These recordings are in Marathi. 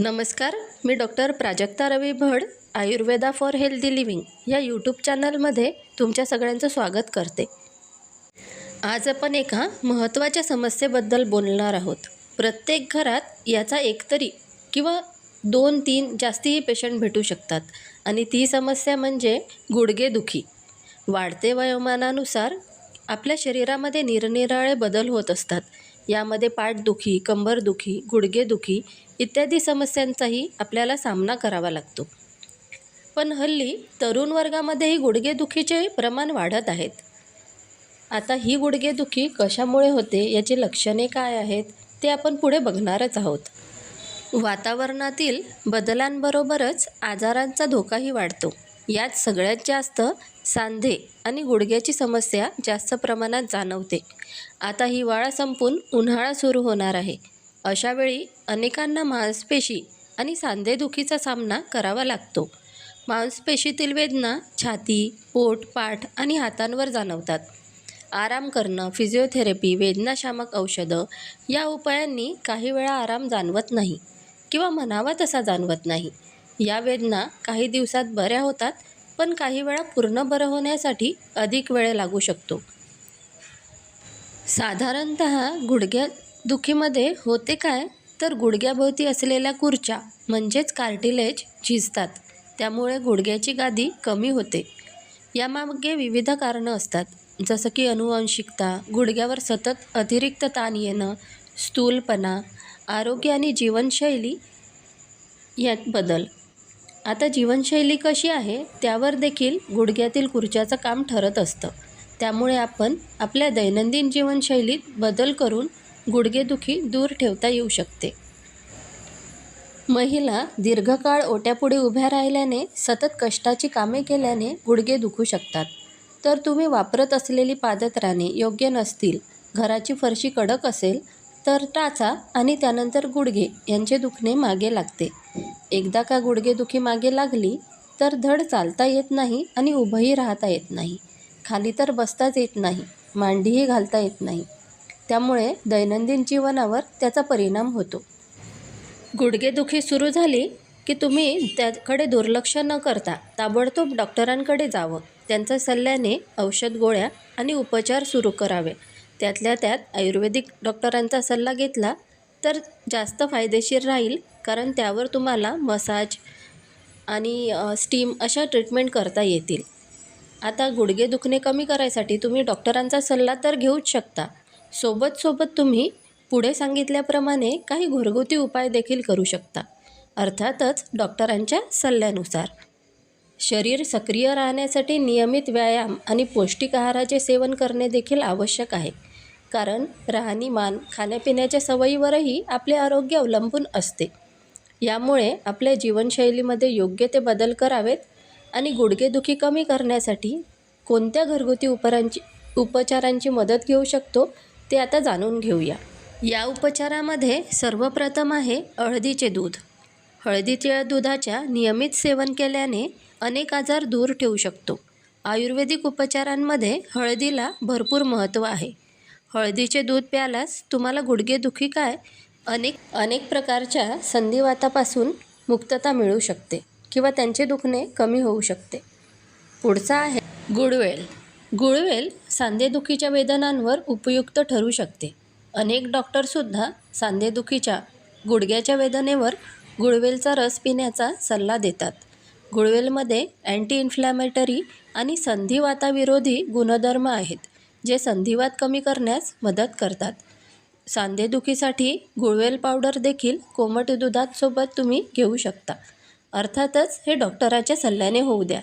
नमस्कार मी doctor Prajakta Ravi Bhad Ayurveda for healthy living या यूट्यूब चॅनलमध्ये तुमच्या सगळ्यांचं स्वागत करते. आज आपण एका महत्त्वाच्या समस्येबद्दल बोलणार आहोत. प्रत्येक घरात याचा एकतरी किंवा दोन तीन जास्तीही पेशंट भेटू शकतात आणि ती समस्या म्हणजे गुडघेदुखी. वाढते वयोमानानुसार आपल्या शरीरामध्ये निरनिराळे बदल होत असतात. यामध्ये पाठदुखी कंबरदुखी गुडघेदुखी इत्यादी समस्यांचाही आपल्याला सामना करावा लागतो. पण हल्ली तरुण वर्गामध्येही गुडघेदुखीचे प्रमाण वाढत आहेत. आता ही गुडघेदुखी कशामुळे होते याची लक्षणे काय आहेत ते आपण पुढे बघणारच आहोत. वातावरणातील बदलांबरोबरच आजारांचा धोकाही वाढतो. यात सगळ्यात जास्त सांधे आणि गुडघ्याची समस्या जास्त प्रमाणात जाणवते. आता हिवाळा संपून उन्हाळा सुरू होणार आहे. अशावेळी अनेकांना मांसपेशी आणि सांधेदुखीचा सामना करावा लागतो. मांसपेशीतील वेदना छाती पोट पाठ आणि हातांवर जाणवतात. आराम करणं फिजिओथेरपी वेदनाशामक औषधं या उपायांनी काही वेळा आराम जाणवत नाही किंवा म्हणावा तसा जाणवत नाही. या वेदना काही दिवसात बऱ्या होतात पण काही वेळा पूर्ण बरं होण्यासाठी अधिक वेळ लागू शकतो. साधारणत गुडघ्या दुखीमध्ये होते काय तर गुडघ्याभोवती असलेल्या कुर्च्या म्हणजेच कार्टिलेज झिजतात. त्यामुळे गुडघ्याची गादी कमी होते. यामागे विविध कारणं असतात. जसं की अनुवांशिकता गुडघ्यावर सतत अतिरिक्त ताण येणं स्थूलपणा आरोग्य आणि जीवनशैली यात बदल. आता जीवनशैली कशी आहे त्यावर देखील गुडघ्यातील खुर्च्याचं काम ठरत असतं. त्यामुळे आपण आपल्या दैनंदिन जीवनशैलीत बदल करून गुडघेदुखी दूर ठेवता येऊ शकते. महिला दीर्घकाळ ओट्यापुढे उभ्या राहिल्याने सतत कष्टाची कामे केल्याने गुडघे दुखू शकतात. तर तुम्ही वापरत असलेली पादत्राणे योग्य नसतील घराची फरशी कडक असेल तर टाचा आणि त्यानंतर गुडघे यांचे दुखणे मागे लागते. एकदा का गुडघेदुखी मागे लागली तर धड चालता येत नाही आणि उभंही राहता येत नाही. खाली तर बसताच येत नाही मांडीही घालता येत नाही. त्यामुळे दैनंदिन जीवनावर त्याचा परिणाम होतो. गुडघेदुखी सुरू झाली की तुम्ही त्याकडे दुर्लक्ष न करता ताबडतोब डॉक्टरांकडे जावं. त्यांच्या सल्ल्याने औषध गोळ्या आणि उपचार सुरू करावे. त्यातल्या त्यात आयुर्वेदिक डॉक्टरांचा सल्ला घेतला तर जास्त फायदेशीर राहील कारण त्यावर तुम्हाला मसाज आणि स्टीम अशा ट्रीटमेंट करता येतील. आता गुडघे दुखणे कमी करायसाठी तुम्ही डॉक्टरांचा सल्ला तर घेऊच शकता सोबत सोबत तुम्ही पुढे सांगितल्याप्रमाणे काही घरगुती उपाय देखील करू शकता. अर्थातच डॉक्टरांच्या सल्ल्यानुसार. शरीर सक्रिय राहण्यासाठी नियमित व्यायाम आणि पौष्टिक आहाराचे सेवन करणे देखील आवश्यक आहे. कारण राहणीमान खाण्यापिण्याच्या सवयीवरही आपले आरोग्य अवलंबून असते. यामुळे आपल्या जीवनशैलीमध्ये योग्य ते बदल करावेत आणि गुडघेदुखी कमी करण्यासाठी कोणत्या घरगुती उपरांची उपचारांची मदत घेऊ शकतो ते आता जाणून घेऊया. या उपचारामध्ये सर्वप्रथम आहे हळदीचे दूध. हळदीच्या दुधाच्या नियमित सेवन केल्याने अनेक आजार दूर ठेवू शकतो. आयुर्वेदिक उपचारांमध्ये हळदीला भरपूर महत्त्व आहे. हळदीचे दूध प्यालास तुम्हाला गुडघेदुखी काय? अनेक अनेक प्रकारच्या संधिवातापासून मुक्तता मिळू शकते किंवा त्यांचे दुखणे कमी होऊ शकते. पुढचा आहे गुळवेल गुळवेल सांधेदुखीच्या वेदनांवर उपयुक्त ठरू शकते. अनेक डॉक्टरसुद्धा सांधेदुखीच्या गुडघ्याच्या वेदनेवर गुळवेलचा रस पिण्याचा सल्ला देतात. गुळवेलमध्ये अँटी इन्फ्लॅमेटरी आणि संधिवाताविरोधी गुणधर्म आहेत जे संधिवात कमी करण्यास मदत करतात. सांधेदुखीसाठी गुळवेल पावडर देखील कोमट दुधात सोबत तुम्ही घेऊ शकता. अर्थातच हे डॉक्टराच्या सल्ल्याने होऊ द्या.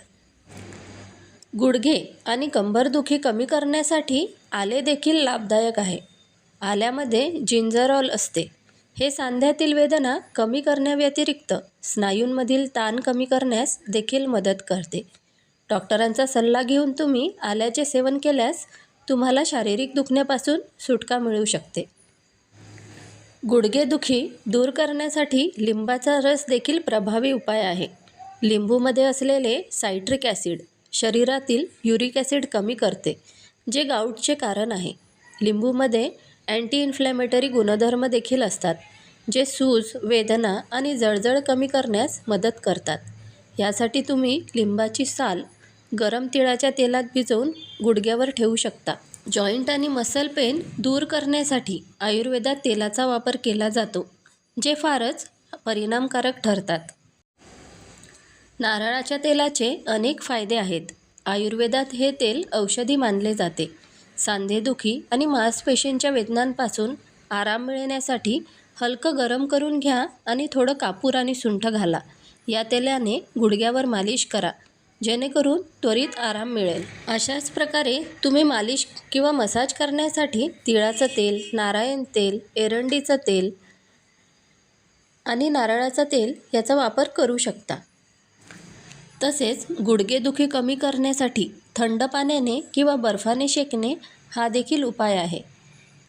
गुडघे आणि कंबरदुखी कमी करण्यासाठी आले देखील लाभदायक आहे. आल्यामध्ये जिंजरॉल असते. हे सांध्यातील वेदना कमी करण्याव्यतिरिक्त स्नायूंमधील ताण कमी करण्यास देखील मदत करते. डॉक्टरांचा सल्ला घेऊन तुम्ही आल्याचे सेवन केल्यास तुम्हाला शारीरिक दुखण्यापासून सुटका मिळू शकते. गुडघेदुखी दूर करण्यासाठी लिंबाचा रस देखील प्रभावी उपाय आहे. लिंबूमध्ये असलेले सायट्रिक ॲसिड शरीरातील युरिक ॲसिड कमी करते जे गाऊटचे कारण आहे. लिंबूमध्ये अँटी इन्फ्लॅमेटरी गुणधर्म देखील असतात जे सूज वेदना आणि जळजळ कमी करण्यास मदत करतात. यासाठी तुम्ही लिंबाची साल गरम तिळाच्या तेलात भिजवून गुडघ्यावर ठेवू शकता. जॉईंट आणि मसल पेन दूर करण्यासाठी आयुर्वेदात तेलाचा वापर केला जातो जे फारच परिणामकारक ठरतात. नारळाच्या तेलाचे अनेक फायदे आहेत. आयुर्वेदात हे तेल औषधी मानले जाते. सांधेदुखी आणि मांसपेशींच्या वेदनांपासून आराम मिळण्यासाठी हलकं गरम करून घ्या आणि थोडं कापूर आणि सुंठ घाला. या तेलाने गुडघ्यावर मालिश करा. जेणेकरून त्वरित आराम मिळेल. अशाच प्रकारे तुम्ही मालिश किंवा मसाज करण्यासाठी तिळाचं तेल नारायण तेल एरंडीचं तेल आणि नारळाचं तेल याचा वापर करू शकता. तसेच गुडघेदुखी कमी करण्यासाठी थंड पाण्याने किंवा बर्फाने शेकणे हा देखील उपाय आहे.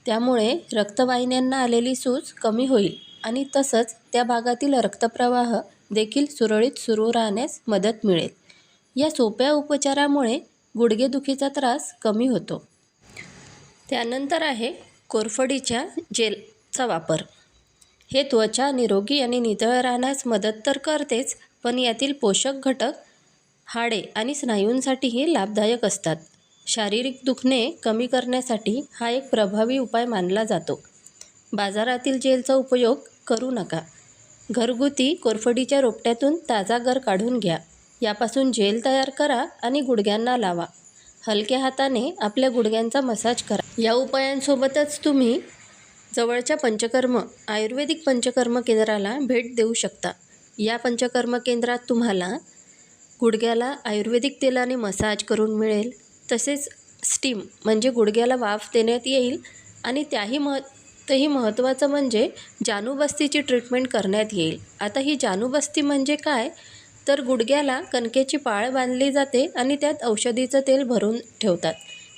त्यामुळे रक्तवाहिन्यांना आलेली सूज कमी होईल आणि तसंच त्या भागातील रक्तप्रवाह देखील सुरळीत सुरू राहण्यास मदत मिळेल. या सोप्या उपचारामुळे गुडघेदुखीचा त्रास कमी होतो. त्यानंतर आहे कोरफडीच्या जेलचा वापर. हे त्वचा निरोगी आणि नितळ राहण्यास मदत तर करतेच पण यातील पोषक घटक हाडे आणि स्नायूंसाठीही लाभदायक असतात. शारीरिक दुखणे कमी करण्यासाठी हा एक प्रभावी उपाय मानला जातो. बाजारातील जेलचा उपयोग करू नका. घरगुती कोरफडीच्या रोपट्यातून ताजा गर काढून घ्या. यापासून जेल तयार करा आणि गुडघ्यांना लावा. हलक्या हाताने आपल्या गुडघ्यांचा मसाज करा. या उपायांसोबतच तुम्ही जवळच्या पंचकर्म आयुर्वेदिक पंचकर्म केंद्राला भेट देऊ शकता. या पंचकर्म केंद्रात तुम्हाला गुडघ्याला आयुर्वेदिक तेलाने मसाज करून मिळेल. तसेच स्टीम म्हणजे गुडघ्याला वाफ देण्यात येईल आणि त्याही मह तही महत्त्वाचं म्हणजे जानूबस्तीची ट्रीटमेंट करण्यात येईल. आता ही जानूबस्ती म्हणजे काय? तर गुडघ्याला कणकेची पाळ बांधली जाते आणि त्यात औषधीचं तेल भरून ठेवतात.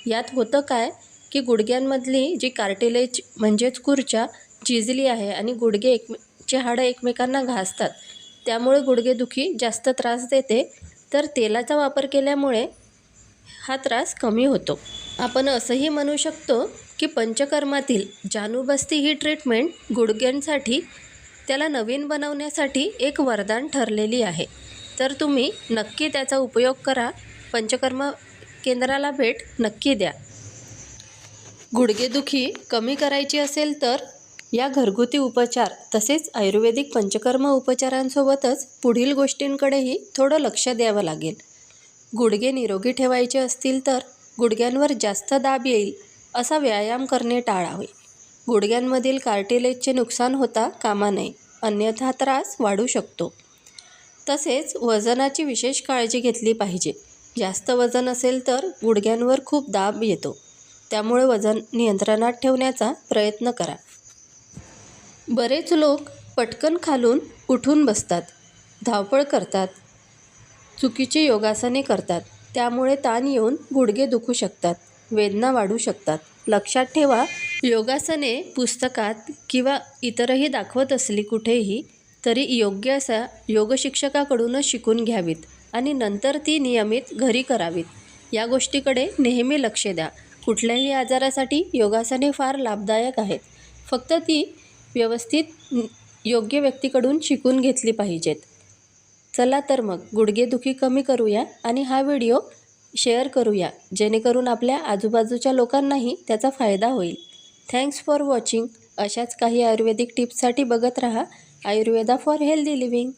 यात होतं काय? की गुडघ्यांमधली जी कार्टिलेज म्हणजेच खुर्च्या झिजली आहे आणि गुडघे एकमे चे हाडं एकमेकांना घासतात. त्यामुळे गुडघेदुखी जास्त त्रास देते. तर तेलाचा वापर केल्यामुळे हा त्रास कमी होतो. आपण असंही म्हणू शकतो की पंचकर्मातील जानूबस्ती ही ट्रीटमेंट गुडघ्यांसाठी त्याला नवीन बनवण्यासाठी एक वरदान ठरलेली आहे. तर तुम्ही नक्की त्याचा उपयोग करा. पंचकर्म केंद्राला भेट नक्की द्या. गुडघेदुखी कमी करायची असेल तर या घरगुती उपचार तसेच आयुर्वेदिक पंचकर्म उपचारांसोबतच पुढील गोष्टींकडेही थोडं लक्ष द्यावं लागेल. गुडघे निरोगी ठेवायचे असतील तर गुडघ्यांवर जास्त दाब येईल असा व्यायाम करणे टाळावे. गुडघ्यांमधील कार्टिलेजचे नुकसान होता कामा नये अन्यथा त्रास वाढू शकतो. तसेच वजनाची विशेष काळजी घेतली पाहिजे. जास्त वजन असेल तर गुडघ्यांवर खूप दाब येतो. त्यामुळे वजन नियंत्रणात ठेवण्याचा प्रयत्न करा. बरेच लोक पटकन खालून उठून बसतात धावपळ करतात चुकीची योगासने करतात त्यामुळे ताण येऊन गुडघे दुखू शकतात वेदना वाढू शकतात. लक्षात ठेवा योगासने पुस्तकात किंवा इतरही दाखवत असली कुठेही तरी योग्य असा योगशिक्षकाकडूनच शिकून घ्यावीत आणि नंतर ती नियमित घरी करावीत. या गोष्टीकडे नेहमी लक्ष द्या. कुठल्याही आजारासाठी योगासने फार लाभदायक आहेत. फक्त ती व्यवस्थित योग्य व्यक्तीकडून शिकून घेतली पाहिजेत. चला तर मग गुडघेदुखी कमी करूया आणि हा व्हिडिओ शेअर करूया जेणेकरून आपल्या आजूबाजूच्या लोकांनाही त्याचा फायदा होईल. Thanks for watching. अशाच काही आयुर्वेदिक टिप्ससाठी बघत राहा. Ayurveda for healthy living.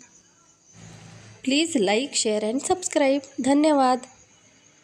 Please like share and subscribe. धन्यवाद.